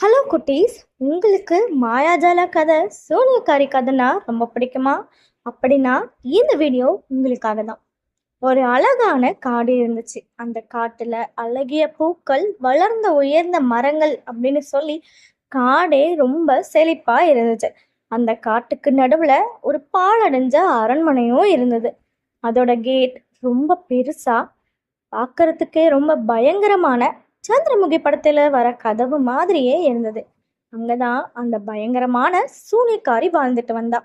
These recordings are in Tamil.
ஹலோ குட்டீஸ் உங்களுக்கு மாயாஜால கதை சோனியக்காரி கதைனா ரொம்ப பிடிக்குமா? அப்படின்னா இந்த வீடியோ உங்களுக்காக தான். ஒரு அழகான காடு இருந்துச்சு. அந்த காட்டில் அழகிய பூக்கள் வளர்ந்த உயர்ந்த மரங்கள் அப்படின்னு சொல்லி காடே ரொம்ப செழிப்பாக இருந்துச்சு. அந்த காட்டுக்கு நடுவில் ஒரு பாழடைஞ்ச அரண்மனையும் இருந்தது. அதோட கேட் ரொம்ப பெருசாக பார்க்கறதுக்கே ரொம்ப பயங்கரமான சந்திரமுகி படத்தில் வர கதவு மாதிரியே இருந்தது. அங்கதான் அந்த பயங்கரமான சூனியக்காரி வாழ்ந்துட்டு வந்தா.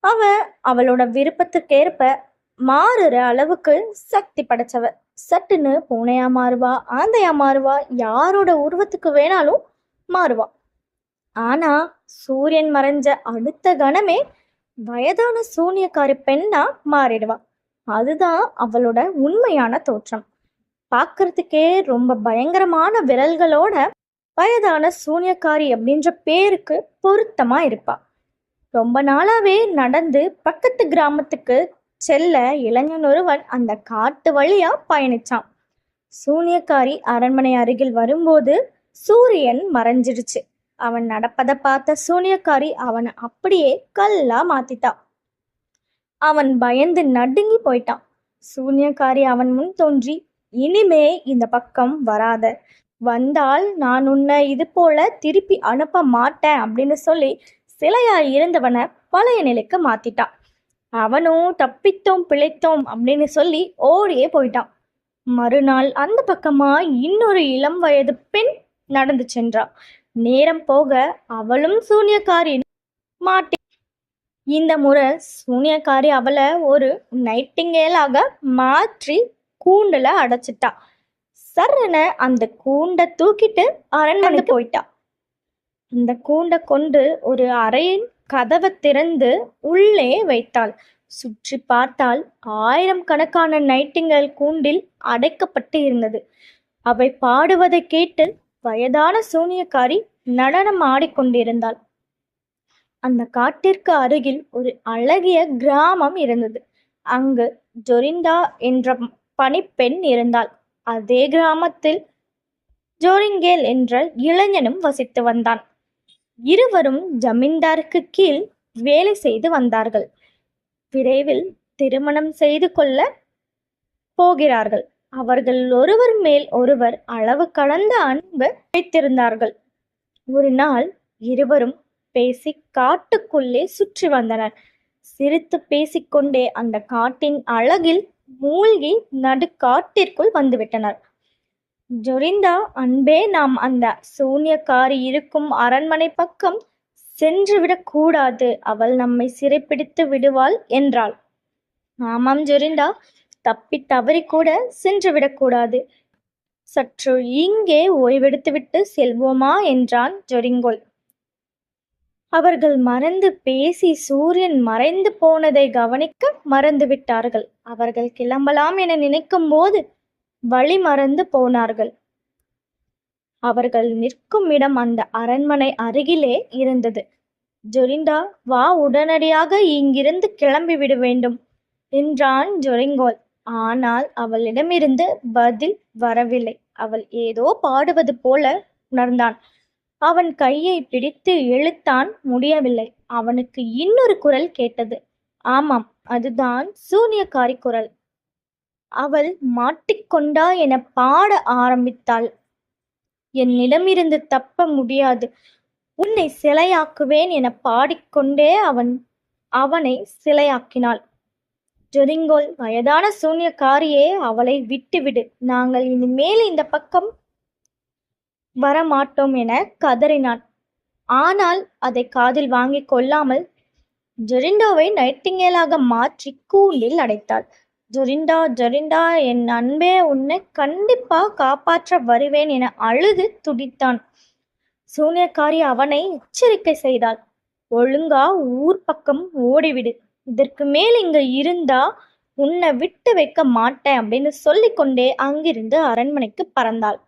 அவ அவளோட விருப்பத்துக்கேற்ப மாறுற அளவுக்கு சக்தி படைச்சவ. சட்டுன்னு பூனையா மாறுவா ஆந்தையா மாறுவா யாரோட உருவத்துக்கு வேணாலும் மாறுவா. ஆனா சூரியன் மறைஞ்ச அடுத்த கணமே வயதான சூனியக்காரி பெண்ணா மாறிடுவா. அதுதான் அவளோட உண்மையான தோற்றம். பார்க்கறதுக்கே ரொம்ப பயங்கரமான விரல்களோட வயதான சூனியக்காரி அப்படின்ற பேருக்கு பொருத்தமா இருப்பா. ரொம்ப நாளாவே நடந்து பக்கத்து கிராமத்துக்கு செல்ல இளைஞன் ஒருவன் அந்த காட்டு வழியா பயணிச்சான். சூனியக்காரி அரண்மனை அருகில் வரும்போது சூரியன் மறைஞ்சிடுச்சு. அவன் நடப்பதை பார்த்த சூனியக்காரி அவனை அப்படியே கல்லா மாத்திட்டான் அவன் பயந்து நடுங்கி போயிட்டான். சூனியக்காரி அவன் முன் தோன்றி இனிமே இந்த பக்கம் வராத. வந்தால் நான் உன்னை இது போல திருப்பி அனுப்ப மாட்டேன் அப்படின்னு சொல்லி சிலையா இருந்தவனை பழைய நிலைக்கு மாத்திட்டான். அவனும் தப்பித்தோம் பிழைத்தோம் அப்படின்னு சொல்லி ஓடியே போயிட்டான். மறுநாள் அந்த பக்கமா இன்னொரு இளம் வயது பெண் நடந்து சென்றான் நேரம் போக அவளும் சூனியக்காரி மாட்டி. இந்த முறை சூனியக்காரி அவளை ஒரு நைட்டிங்கேலாக மாற்றி கூண்டுல அடைச்சிட்டா. சர்ரன அந்த கூண்டை தூக்கிட்டு அரண்மனைக்கு போயிட்டா. அந்த கூண்டை கொண்டு ஒரு அறையின் கதவை திறந்து உள்ளே வைத்தாள். சுற்றி பார்த்தால் ஆயிரம் கணக்கான நைட்டிங்கள் கூண்டில் அடைக்கப்பட்டு இருந்தது. அவை பாடுவதை கேட்டு வயதான சூனியக்காரி நடனம் ஆடிக்கொண்டிருந்தாள். அந்த காட்டிற்கு அருகில் ஒரு அழகிய கிராமம் இருந்தது. அங்கு ஜொரிண்டா என்ற பணிப்பெண் இருந்தாள். அதே கிராமத்தில் ஜோரிங்கேல் என்ற இளைஞனும் வசித்து வந்தான். இருவரும் ஜமீன்தாருக்கு கீழ் வேலை செய்து வந்தார்கள். விரைவில் திருமணம் செய்து கொள்ள போகிறார்கள். அவர்கள் ஒருவர் மேல் ஒருவர் அளவு கடந்த அன்பு வைத்திருந்தார்கள். ஒரு நாள் இருவரும் பேசி காட்டுக்குள்ளே சுற்றி வந்தனர். சிரித்து பேசிக்கொண்டே அந்த காட்டின் அழகில் மூழ்கி நடுக்காட்டிற்குள் வந்துவிட்டனர். ஜொரிந்தா அன்பே நாம் அந்த சூன்யக்காரி இருக்கும் அரண்மனை பக்கம் சென்றுவிடக் கூடாது. அவள் நம்மை சிறைப்பிடித்து விடுவாள் என்றாள். ஆமாம் ஜொரிந்தா தப்பி தவறி கூட சற்று இங்கே ஓய்வெடுத்துவிட்டு செல்வோமா என்றான் ஜொரிங்கோல். அவர்கள் மறந்து பேசி சூரியன் மறைந்து போனதை கவனிக்க மறந்து விட்டார்கள் அவர்கள் கிளம்பலாம் என நினைக்கும் போது வழி மறந்து போனார்கள். அவர்கள் நிற்கும் இடம் அந்த அரண்மனை அருகிலே இருந்தது. ஜொரிண்டா வா உடனடியாக இங்கிருந்து கிளம்பி விட வேண்டும் என்றான் ஜொரிங்கோல். ஆனால் அவளிடமிருந்து பதில் வரவில்லை. அவள் ஏதோ பாடுவது போல உணர்ந்தான். அவன் கையை பிடித்து இழுத்தான் முடியவில்லை. அவனுக்கு இன்னொரு குரல் கேட்டது. ஆமாம் அதுதான் சூனியக்காரி குரல். அவள் மாட்டிக்கொண்டா என பாட ஆரம்பித்தாள். என்னிடமிருந்து தப்ப முடியாது. உன்னை சிலையாக்குவேன் என பாடிக்கொண்டே அவன் அவனை சிலையாக்கினாள். ஜெரிங்கோல் வயதான சூன்யக்காரியே அவளை விட்டுவிடு. நாங்கள் இனிமேல் இந்த பக்கம் வரமாட்டோம் என கதறினான். ஆனால் அதை காதில் வாங்கி கொள்ளாமல் ஜொரிண்டோவை நைட்டிங்கேலாக மாற்றி கூண்டில் அடைத்தாள். ஜொரிண்டா ஜொரிண்டா என் அன்பே உன்னை கண்டிப்பா காப்பாற்ற வருவேன் என அழுது துடித்தான். சூனியக்காரி அவனை எச்சரிக்கை செய்தாள். ஒழுங்கா ஊர் பக்கம் ஓடிவிடு. இதற்கு மேல் இங்க இருந்தா உன்னை விட்டு வைக்க மாட்டேன் அப்படின்னு சொல்லிக்கொண்டே அங்கிருந்து அரண்மனைக்கு பறந்தாள்.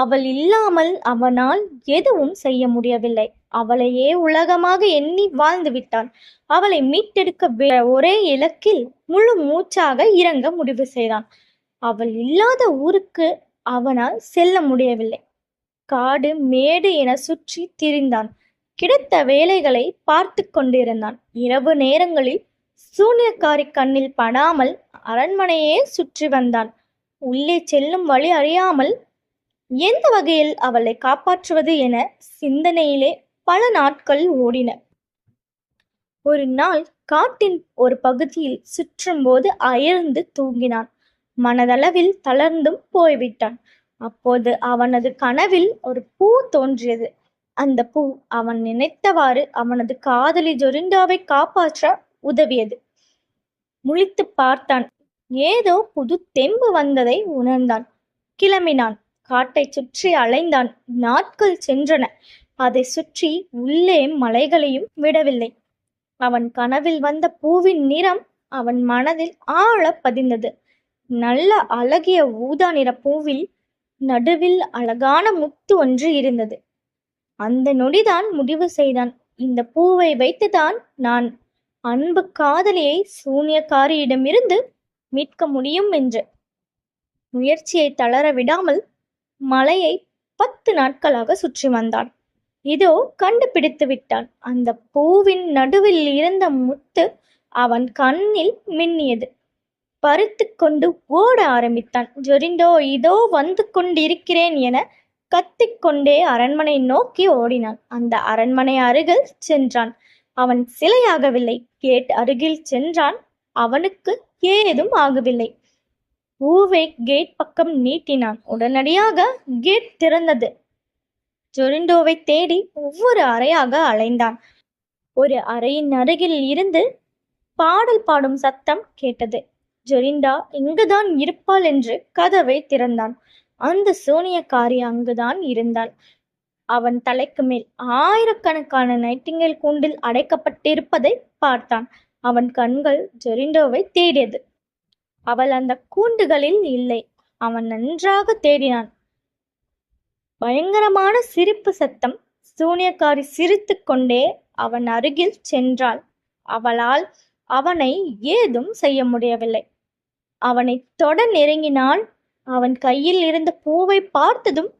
அவள் இல்லாமல் அவனால் எதுவும் செய்ய முடியவில்லை. அவளையே உலகமாக எண்ணி வாழ்ந்து விட்டான். அவளை மீட்டெடுக்க ஒரே இலக்கில் முழு மூச்சாக இறங்க முடிவு செய்தான். அவள் இல்லாத ஊருக்கு அவனால் செல்ல முடியவில்லை. காடு மேடு என சுற்றி திரிந்தான். கிடைத்த வேலைகளை பார்த்து கொண்டிருந்தான். இரவு நேரங்களில் சூனியக்காரி கண்ணில் படாமல் அரண்மனையே சுற்றி வந்தான். உள்ளே செல்லும் வழி அறியாமல் எந்த வகையில் அவளை காப்பாற்றுவது என சிந்தனையிலே பல நாட்கள் ஓடின. ஒரு நாள் காட்டின் ஒரு பகுதியில் சுற்றும் போது அயர்ந்து தூங்கினான். மனதளவில் தளர்ந்தும் போய்விட்டான். அப்போது அவனது கனவில் ஒரு பூ தோன்றியது. அந்த பூ அவன் நினைத்தவாறு அவனது காதலி ஜொரிண்டாவை காப்பாற்ற உதவியது. முழித்து பார்த்தான். ஏதோ புது தெம்பு வந்ததை உணர்ந்தான். கிளம்பினான். காட்டை சுற்றி அலைந்தான். நாட்கள் சென்றன. அதை சுற்றி உள்ளே மலைகளையும் விடவில்லை. அவன் கனவில் வந்த பூவின் நிறம் அவன் மனதில் ஆழ பதிந்தது. நல்ல அழகிய ஊதா நிற பூவில் நடுவில் அழகான முத்து ஒன்று இருந்தது. அந்த நொடிதான் முடிவு செய்தான். இந்த பூவை வைத்துதான் நான் அன்பு காதலியை சூனியக்காரியிடமிருந்து மீட்க முடியும் என்று. முயற்சியை தளர விடாமல் மலையை பத்து நாட்களாக சுற்றி வந்தான். இதோ கண்டுபிடித்து விட்டான். அந்த பூவின் நடுவில் இருந்த முத்து அவன் கண்ணில் மின்னியது. பருத்து கொண்டு ஓட ஆரம்பித்தான். ஜொரிந்தோ இதோ வந்து கொண்டிருக்கிறேன் என கத்திக்கொண்டே அரண்மனை நோக்கி ஓடினான். அந்த அரண்மனை அருகில் சென்றான். அவன் சிலையாகவில்லை. கேட் அருகில் சென்றான். அவனுக்கு ஏதும் ஆகவில்லை. பூவை கேட் பக்கம் நீட்டினான். உடனடியாக கேட் திறந்தது. ஜொரிண்டோவை தேடி ஒவ்வொரு அறையாக அலைந்தான். ஒரு அறையின் அருகில் இருந்து பாடல் பாடும் சத்தம் கேட்டது. ஜொரிண்டா இங்குதான் இருப்பாள் என்று கதவை திறந்தான். அந்த சூனியக்காரி அங்குதான் இருந்தாள். அவன் தலைக்கு மேல் ஆயிரக்கணக்கான நைட்டிங்கல் கூண்டில் அடைக்கப்பட்டிருப்பதை பார்த்தான். அவன் கண்கள் ஜொரிண்டோவை தேடியது. அவள் அந்த கூண்டுகளில் இல்லை. அவன் நன்றாக தேடினான். பயங்கரமான சிரிப்பு சத்தம் சூனியக்காரி சிரித்து கொண்டே அவன் அருகில் சென்றாள். அவளால் அவனை ஏதும் செய்ய முடியவில்லை. அவனை தொட நெருங்கினாள். அவன் கையில் இருந்த பூவை பார்த்ததும்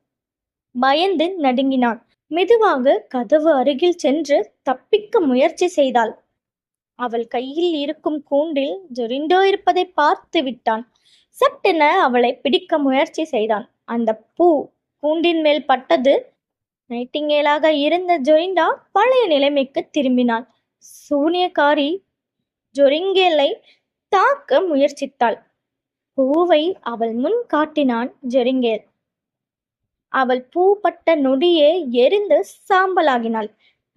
பயந்து நடுங்கினான். மெதுவாக கதவு அருகில் சென்று தப்பிக்க முயற்சி செய்தாள். அவள் கையில் இருக்கும் கூண்டில் ஜொரிண்டோ இருப்பதை பார்த்து விட்டான். சட்டென அவளை பிடிக்க முயற்சி செய்தான். அந்த பூ கூண்டின் மேல் பட்டது. நைட்டிங்கேலாக இருந்த ஜொரிண்டா பழைய நிலைமைக்கு திரும்பினாள். சூனியக்காரி ஜொரிங்கேலை தாக்க முயற்சித்தாள். பூவை அவள் முன் காட்டினான் ஜெரிங்கேல். அவள் பூ பட்ட நொடியே எரிந்து சாம்பலாகினாள்.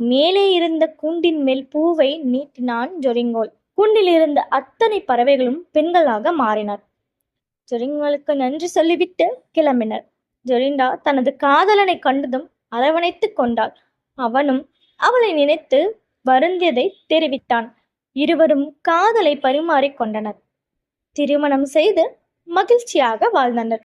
மேலே இருந்த கூண்டின் மேல் பூவை நீட்டினான் ஜொரிங்கோல். கூண்டில் இருந்த அத்தனை பறவைகளும் பெண்களாக மாறினர். ஜொரிங்கோலுக்கு நன்றி சொல்லிவிட்டு கிளம்பினர். ஜொரிண்டா தனது காதலனை கண்டதும் அரவணைத்து கொண்டாள். அவனும் அவளை நினைத்து வருந்தியதை தெரிவித்தான். இருவரும் காதலை பரிமாறிக் கொண்டனர். திருமணம் செய்து மகிழ்ச்சியாக வாழ்ந்தனர்.